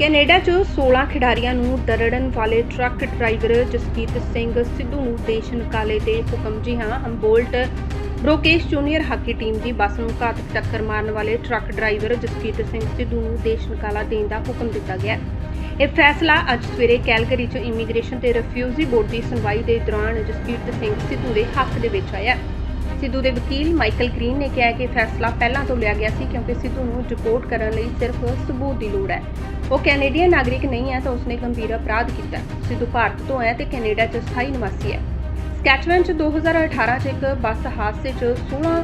Canada 'ਚ 16 ਖਿਡਾਰੀਆਂ ਨੂੰ ਦਰੜਨ ਵਾਲੇ ਟਰੱਕ ਡਰਾਈਵਰ ਜਸਕੀਤ ਸਿੰਘ ਸਿੱਧੂ ਨੂੰ ਦੇਸ਼ ਨਿਕਾਲੇ ਦੇ ਹੁਕਮ ਜੀ ਹਾਂ Humboldt Broncos junior hockey team ਦੀ ਬੱਸ ਨੂੰ ਘਾਤਕ ਟੱਕਰ ਮਾਰਨ ਵਾਲੇ ਟਰੱਕ ਡਰਾਈਵਰ ਜਸਕੀਤ ਸਿੰਘ ਸਿੱਧੂ ਨੂੰ ਦੇਸ਼ ਨਿਕਾਲਾ ਦੇਣ ਦਾ ਹੁਕਮ ਦਿੱਤਾ ਗਿਆ। ਇਹ ਫੈਸਲਾ ਅੱਜ ਸਵੇਰੇ ਕੈਲਗਰੀ 'ਚ ਇਮੀਗ੍ਰੇਸ਼ਨ ਤੇ ਰਿਫਿਊਜੀ ਬੋਰਡ ਦੀ ਸੁਣਵਾਈ ਦੇ ਦੌਰਾਨ ਜਸਕੀਤ ਸਿੰਘ ਸਿੱਧੂ ਦੇ ਹੱਕ ਦੇ ਵਿੱਚ ਆਇਆ। ਸਿੱਧੂ ਦੇ ਵਕੀਲ ਮਾਈਕਲ ਗ੍ਰੀਨ ਨੇ ਕਿਹਾ ਕਿ ਫੈਸਲਾ ਪਹਿਲਾਂ ਤੋਂ ਲਿਆ ਗਿਆ ਸੀ ਕਿਉਂਕਿ ਸਿੱਧੂ ਨੂੰ ਡਿਪੋਰਟ ਕਰਨ ਲਈ ਸਿਰਫ ਸਬੂਤ ਦੀ ਲੋੜ ਹੈ। ਉਹ ਕੈਨੇਡੀਅਨ ਨਾਗਰਿਕ ਨਹੀਂ ਹੈ ਤਾਂ ਉਸਨੇ ਗੰਭੀਰ ਅਪਰਾਧ ਕੀਤਾ ਸਿੱਧੂ ਭਾਰਤ ਤੋਂ ਹੈ ਤੇ ਕੈਨੇਡਾ 'ਚ ਸਥਾਈ ਨਿਵਾਸੀ ਹੈ। ਸਕੈਚਵਨ 'ਚ 2018 'ਚ ਇੱਕ ਬੱਸ ਹਾਦਸੇ 'ਚ 16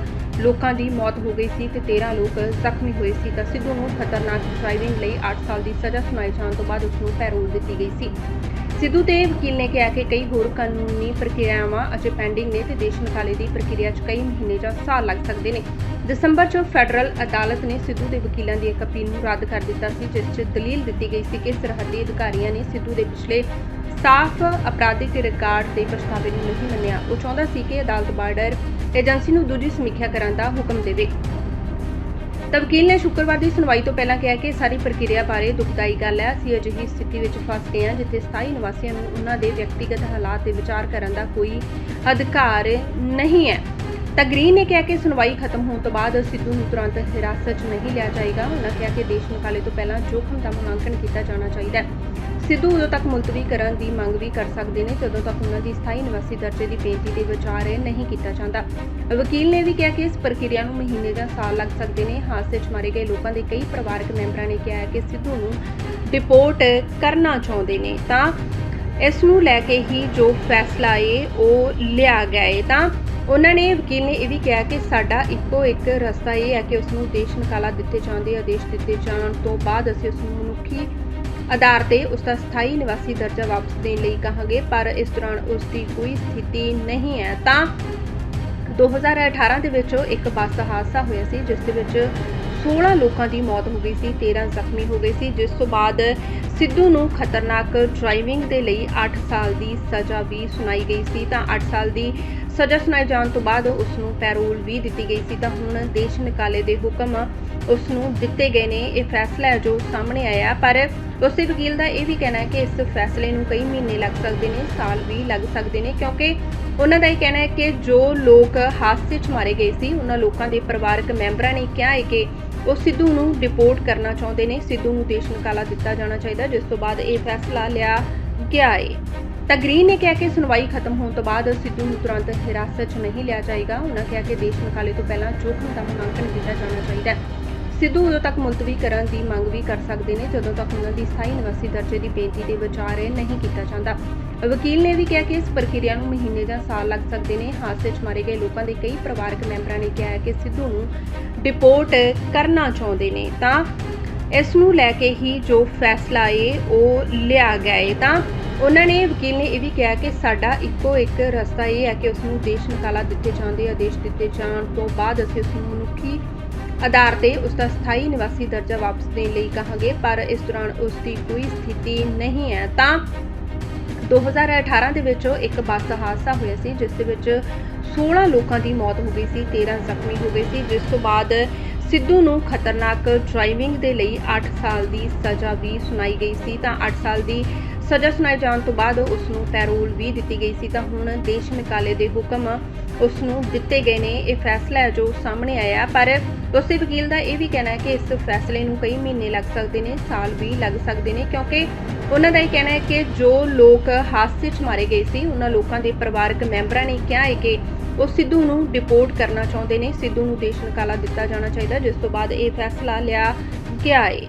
ਲੋਕਾਂ ਦੀ ਮੌਤ ਹੋ ਗਈ ਸੀ ਤੇ 13 ਲੋਕ ਜ਼ਖਮੀ ਹੋਏ ਸੀ ਤਾਂ ਸਿੱਧੂ ਨੂੰ ਖਤਰਨਾਕ ਡਰਾਈਵਿੰਗ ਲਈ 8 ਸਾਲ ਦੀ ਸਜ਼ਾ ਸੁਣਾਈ ਜਾਣ ਤੋਂ ਬਾਅਦ ਉਸ ਨੂੰ ਪੈਰੋਲ ਦਿੱਤੀ ਗਈ ਸੀ। ਸਿੱਧੂ ਦੇ ਵਕੀਲ ਨੇ ਕਿਹਾ ਕਿ ਕਈ ਹੋਰ ਕਾਨੂੰਨੀ ਪ੍ਰਕਿਰਿਆਵਾਂ ਅਜੇ ਪੈਂਡਿੰਗ ਨੇ ਤੇ ਦੇਸ਼ ਨਿਕਾਲੇ ਦੀ ਪ੍ਰਕਿਰਿਆ 'ਚ ਕਈ ਮਹੀਨੇ ਜਾਂ ਸਾਲ ਲੱਗ ਸਕਦੇ ਨੇ। ਦਸੰਬਰ 'ਚ ਫੈਡਰਲ ਅਦਾਲਤ ਨੇ ਸਿੱਧੂ ਦੇ ਵਕੀਲਾਂ ਦੀ ਇੱਕ ਅਪੀਲ ਨੂੰ ਰੱਦ ਕਰ ਦਿੱਤਾ ਸੀ, ਜਿਸ 'ਚ ਦਲੀਲ ਦਿੱਤੀ ਗਈ ਸੀ ਕਿ ਸਰਹੱਦੀ ਅਧਿਕਾਰੀਆਂ ਨੇ ਸਿੱਧੂ ਦੇ ਪਿਛਲੇ ਸਾਫ਼ ਅਪਰਾਧਿਕ ਰਿਕਾਰਡ ਦੇ ਪਛਤਾਵੇ ਨੂੰ ਨਹੀਂ ਮੰਨਿਆ। ਉਹ ਚਾਹੁੰਦਾ ਸੀ ਕਿ ਅਦਾਲਤ ਬਾਰਡਰ ਏਜੰਸੀ ਨੂੰ ਦੂਜੀ ਸਮੀਖਿਆ ਕਰਨ ਦਾ ਹੁਕਮ ਦੇਵੇ। ਤਾਂ ਵਕੀਲ ਨੇ ਸ਼ੁੱਕਰਵਾਰ ਦੀ ਸੁਣਵਾਈ ਤੋਂ ਪਹਿਲਾਂ ਕਿਹਾ ਕਿ ਸਾਰੀ ਪ੍ਰਕਿਰਿਆ ਬਾਰੇ ਦੁਖਦਾਈ ਗੱਲ ਹੈ। ਅਸੀਂ ਅਜਿਹੀ ਸਥਿਤੀ ਵਿੱਚ ਫਸ ਗਏ ਹਾਂ ਜਿੱਥੇ ਸਥਾਈ ਨਿਵਾਸੀਆਂ ਨੂੰ ਉਹਨਾਂ ਦੇ ਵਿਅਕਤੀਗਤ ਹਾਲਾਤ ਤੇ ਵਿਚਾਰ ਕਰਨ ਦਾ ਕੋਈ ਅਧਿਕਾਰ ਨਹੀਂ ਹੈ। ਤਾਂ ਗ੍ਰੀਨ ਨੇ ਕਿਹਾ ਕਿ ਸੁਣਵਾਈ ਖਤਮ ਹੋਣ ਤੋਂ ਬਾਅਦ ਸਿੱਧੂ ਨੂੰ ਤੁਰੰਤ ਹਿਰਾਸਤ 'ਚ ਨਹੀਂ ਲਿਆ ਜਾਏਗਾ। ਉਹਨਾਂ ਕਿਹਾ ਕਿ ਦੇਸ਼ ਨਿਕਾਲੇ ਤੋਂ ਪਹਿਲਾਂ ਜੋਖਮ ਦਾ ਮੁਲਾਂਕਣ ਕੀਤਾ ਜਾਣਾ ਚਾਹੀਦਾ ਹੈ। ਸਿੱਧੂ ਉਦੋਂ ਤੱਕ ਮੁਲਤਵੀ ਕਰਨ ਦੀ ਮੰਗ ਵੀ ਕਰ ਸਕਦੇ ਨੇ, ਜਦੋਂ ਤੱਕ ਉਹਨਾਂ ਦੀ ਸਥਾਈ ਨਿਵਾਸੀ ਦਰਜੇ ਦੀ ਬੇਨਤੀ ਤੇ ਵਿਚਾਰ ਨਹੀਂ ਕੀਤਾ ਜਾਂਦਾ। ਵਕੀਲ ਨੇ ਵੀ ਕਿਹਾ ਕਿ ਇਸ ਪ੍ਰਕਿਰਿਆ ਨੂੰ ਮਹੀਨੇ ਜਾਂ ਸਾਲ ਲੱਗ ਸਕਦੇ ਨੇ। ਹਾਦਸੇ 'ਚ ਮਾਰੇ ਗਏ ਲੋਕਾਂ ਦੇ ਕਈ ਪਰਿਵਾਰਕ ਮੈਂਬਰਾਂ ਨੇ ਕਿਹਾ ਕਿ ਸਿੱਧੂ ਨੂੰ ਡਿਪੋਰਟ ਕਰਨਾ ਚਾਹੁੰਦੇ ਨੇ। ਤਾਂ ਇਸ ਨੂੰ ਲੈ ਕੇ ਹੀ ਜੋ ਫੈਸਲਾ ਏ, ਉਹ ਲਿਆ ਗਿਆ ਏ। ਤਾਂ ਉਹਨਾਂ ਨੇ, ਵਕੀਲ ਨੇ ਇਹ ਵੀ ਕਿਹਾ ਕਿ ਸਾਡਾ ਇੱਕੋ ਇੱਕ ਰਸਤਾ ਇਹ ਹੈ ਕਿ ਉਸ ਨੂੰ ਦੇਸ਼ ਨਿਕਾਲਾ ਦਿੱਤੇ ਜਾਂਦੇ ਆਦੇਸ਼ ਦਿੱਤੇ ਜਾਣ ਤੋਂ ਬਾਅਦ ਅਸੀਂ ਉਸ ਨੂੰ ਮਨੁੱਖੀ ਆਧਾਰ ਤੇ ਉਸ ਦਾ ਸਥਾਈ ਨਿਵਾਸੀ ਦਰਜਾ ਵਾਪਸ ਦੇਣ ਲਈ ਕਹਾਂਗੇ, ਪਰ ਇਸ ਦੌਰਾਨ ਉਸ ਦੀ ਕੋਈ ਸਥਿਤੀ ਨਹੀਂ ਹੈ। ਤਾਂ 2018 ਦੇ ਵਿੱਚ ਇੱਕ ਬੱਸ ਹਾਦਸਾ ਹੋਇਆ ਸੀ, ਜਿਸ ਦੇ ਵਿੱਚ 16 ਲੋਕਾਂ ਦੀ ਮੌਤ ਹੋ ਗਈ ਸੀ 13 ਜ਼ਖਮੀ ਹੋ ਗਏ ਸੀ, ਜਿਸ ਤੋਂ ਬਾਅਦ ਸਿੱਧੂ ਨੂੰ ਖਤਰਨਾਕ ਡਰਾਈਵਿੰਗ ਦੇ ਲਈ 8 ਸਾਲ ਦੀ ਸਜ਼ਾ ਵੀ ਸੁਣਾਈ ਗਈ ਸੀ। ਤਾਂ 8 ਸਾਲ ਦੀ ਸਜ਼ਾ ਸੁਣਾਈ ਜਾਣ ਤੋਂ ਬਾਅਦ ਉਸ ਨੂੰ ਪੈਰੋਲ ਵੀ ਦਿੱਤੀ ਗਈ ਸੀ। ਤਾਂ ਹੁਣ ਦੇਸ਼ ਨਿਕਾਲੇ ਦੇ ਹੁਕਮ ਉਸ ਨੂੰ ਦਿੱਤੇ ਗਏ ਨੇ। ਇਹ ਫੈਸਲਾ ਹੈ ਜੋ ਸਾਹਮਣੇ ਆਇਆ ਪਰ ਉਸੇ ਵਕੀਲ ਦਾ ਇਹ ਵੀ ਕਹਿਣਾ ਹੈ ਕਿ ਇਸ ਫੈਸਲੇ ਨੂੰ ਕਈ ਮਹੀਨੇ ਲੱਗ ਸਕਦੇ ਨੇ, ਸਾਲ ਵੀ ਲੱਗ ਸਕਦੇ ਨੇ। ਕਿਉਂਕਿ ਉਹਨਾਂ ਦਾ ਇਹ ਕਹਿਣਾ ਹੈ ਕਿ ਜੋ ਲੋਕ ਹਾਦਸੇ 'ਚ ਮਾਰੇ ਗਏ ਸੀ, ਉਹਨਾਂ ਲੋਕਾਂ ਦੇ ਪਰਿਵਾਰਕ ਮੈਂਬਰਾਂ ਨੇ ਕਿਹਾ ਹੈ ਕਿ ਉਹ ਸਿੱਧੂ ਨੂੰ ਡਿਪੋਰਟ ਕਰਨਾ ਚਾਹੁੰਦੇ ਨੇ। ਸਿੱਧੂ ਨੂੰ ਦੇਸ਼ ਨਿਕਾਲਾ ਦਿੱਤਾ ਜਾਣਾ ਚਾਹੀਦਾ, ਜਿਸ ਤੋਂ ਬਾਅਦ ਇਹ ਫੈਸਲਾ ਲਿਆ ਗਿਆ ਹੈ। ਤਾਂ ਗ੍ਰੀਨ ਨੇ ਕਿਹਾ ਕਿ ਸੁਣਵਾਈ ਖਤਮ ਹੋਣ ਤੋਂ ਬਾਅਦ ਸਿੱਧੂ ਨੂੰ ਤੁਰੰਤ ਹਿਰਾਸਤ 'ਚ ਨਹੀਂ ਲਿਆ ਜਾਏਗਾ। ਉਹਨਾਂ ਕਿਹਾ ਕਿ ਦੇਸ਼ ਨਿਕਾਲੇ ਤੋਂ ਪਹਿਲਾਂ ਜੋਖਮ ਦਾ ਮੁਲਾਂਕਣ ਕੀਤਾ ਜਾਣਾ ਚਾਹੀਦਾ ਹੈ। ਸਿੱਧੂ ਉਦੋਂ ਤੱਕ ਮੁਲਤਵੀ ਕਰਨ ਦੀ ਮੰਗ ਵੀ ਕਰ ਸਕਦੇ ਨੇ, ਜਦੋਂ ਤੱਕ ਉਹਨਾਂ ਦੀ ਸਥਾਈ ਨਿਵਾਸੀ ਦਰਜੇ ਦੀ ਬੇਨਤੀ ਤੇ ਵਿਚਾਰ ਨਹੀਂ ਕੀਤਾ ਜਾਂਦਾ। ਵਕੀਲ ਨੇ ਵੀ ਕਿਹਾ ਕਿ ਇਸ ਪ੍ਰਕਿਰਿਆ ਨੂੰ ਮਹੀਨੇ ਜਾਂ ਸਾਲ ਲੱਗ ਸਕਦੇ ਨੇ। ਹਾਦਸੇ 'ਚ ਮਾਰੇ ਗਏ ਲੋਕਾਂ ਦੇ ਕਈ ਪਰਿਵਾਰਕ ਮੈਂਬਰਾਂ ਨੇ ਕਿਹਾ ਕਿ ਸਿੱਧੂ ਨੂੰ ਡਿਪੋਰਟ ਕਰਨਾ ਚਾਹੁੰਦੇ ਨੇ। ਤਾਂ ਇਸ ਨੂੰ ਲੈ ਕੇ ਹੀ ਜੋ ਫੈਸਲਾ ਏ ਉਹ ਲਿਆ ਗਿਆ ਏ। ਤਾਂ ਉਹਨਾਂ ਨੇ ਵਕੀਲ ਨੇ ਇਹ ਵੀ ਕਿਹਾ ਕਿ ਸਾਡਾ ਇੱਕੋ ਇੱਕ ਰਸਤਾ ਇਹ ਹੈ ਕਿ ਉਸ ਨੂੰ ਦੇਸ਼ ਨਿਕਾਲਾ ਦਿੱਤੇ ਜਾਂਦੇ ਆਦੇਸ਼ ਦਿੱਤੇ ਜਾਣ ਤੋਂ ਬਾਅਦ ਅਸੀਂ ਉਸ ਨੂੰ ਮਨੁੱਖੀ ਆਧਾਰ ਤੇ ਉਸ ਦਾ ਸਥਾਈ ਨਿਵਾਸੀ ਦਰਜਾ ਵਾਪਸ ਦੇਣ ਲਈ ਕਹਾਂਗੇ, ਪਰ ਇਸ ਦੌਰਾਨ ਉਸ ਦੀ ਕੋਈ ਸਥਿਤੀ ਨਹੀਂ ਹੈ। ਤਾਂ 2018 ਦੇ ਵਿੱਚ ਇੱਕ ਬੱਸ ਹਾਦਸਾ ਹੋਇਆ ਸੀ, ਜਿਸ ਦੇ ਵਿੱਚ 16 ਲੋਕਾਂ ਦੀ ਮੌਤ ਹੋ ਗਈ ਸੀ 13 ਜ਼ਖਮੀ ਹੋ ਗਏ ਸੀ, ਜਿਸ ਤੋਂ ਬਾਅਦ ਸਿੱਧੂ ਨੂੰ ਖਤਰਨਾਕ ਡਰਾਈਵਿੰਗ ਦੇ ਲਈ 8 ਸਾਲ ਦੀ ਸਜ਼ਾ ਵੀ ਸੁਣਾਈ ਗਈ ਸੀ। ਤਾਂ 8 ਸਾਲ ਦੀ ਸਜ਼ਾ ਸੁਣਾਈ ਜਾਣ ਤੋਂ ਬਾਅਦ ਉਸ ਨੂੰ ਪੈਰੋਲ ਵੀ ਦਿੱਤੀ ਗਈ ਸੀ ਤਾਂ ਹੁਣ ਦੇਸ਼ ਨਿਕਾਲੇ ਦੇ ਹੁਕਮ ਉਸ ਨੂੰ ਦਿੱਤੇ ਗਏ ਨੇ। ਇਹ ਫੈਸਲਾ ਹੈ ਜੋ ਸਾਹਮਣੇ ਆਇਆ ਪਰ ਉਸੇ ਵਕੀਲ ਦਾ ਇਹ ਵੀ ਕਹਿਣਾ ਹੈ ਕਿ ਇਸ ਫੈਸਲੇ ਨੂੰ ਕਈ ਮਹੀਨੇ ਲੱਗ ਸਕਦੇ ਨੇ, ਸਾਲ ਵੀ ਲੱਗ ਸਕਦੇ ਨੇ, ਕਿਉਂਕਿ ਉਹਨਾਂ ਦਾ ਇਹ ਕਹਿਣਾ ਹੈ ਕਿ ਜੋ ਲੋਕ ਹਾਦਸੇ 'ਚ ਮਾਰੇ ਗਏ ਸੀ, ਉਹਨਾਂ ਲੋਕਾਂ ਦੇ ਪਰਿਵਾਰਕ ਮੈਂਬਰਾਂ ਨੇ ਕਿਹਾ ਹੈ ਕਿ ਉਹ ਸਿੱਧੂ ਨੂੰ ਡਿਪੋਰਟ ਕਰਨਾ ਚਾਹੁੰਦੇ ਨੇ। ਸਿੱਧੂ ਨੂੰ ਦੇਸ਼ ਨਿਕਾਲਾ ਦਿੱਤਾ ਜਾਣਾ ਚਾਹੀਦਾ, ਜਿਸ ਤੋਂ ਬਾਅਦ ਇਹ ਫੈਸਲਾ ਲਿਆ ਗਿਆ ਹੈ।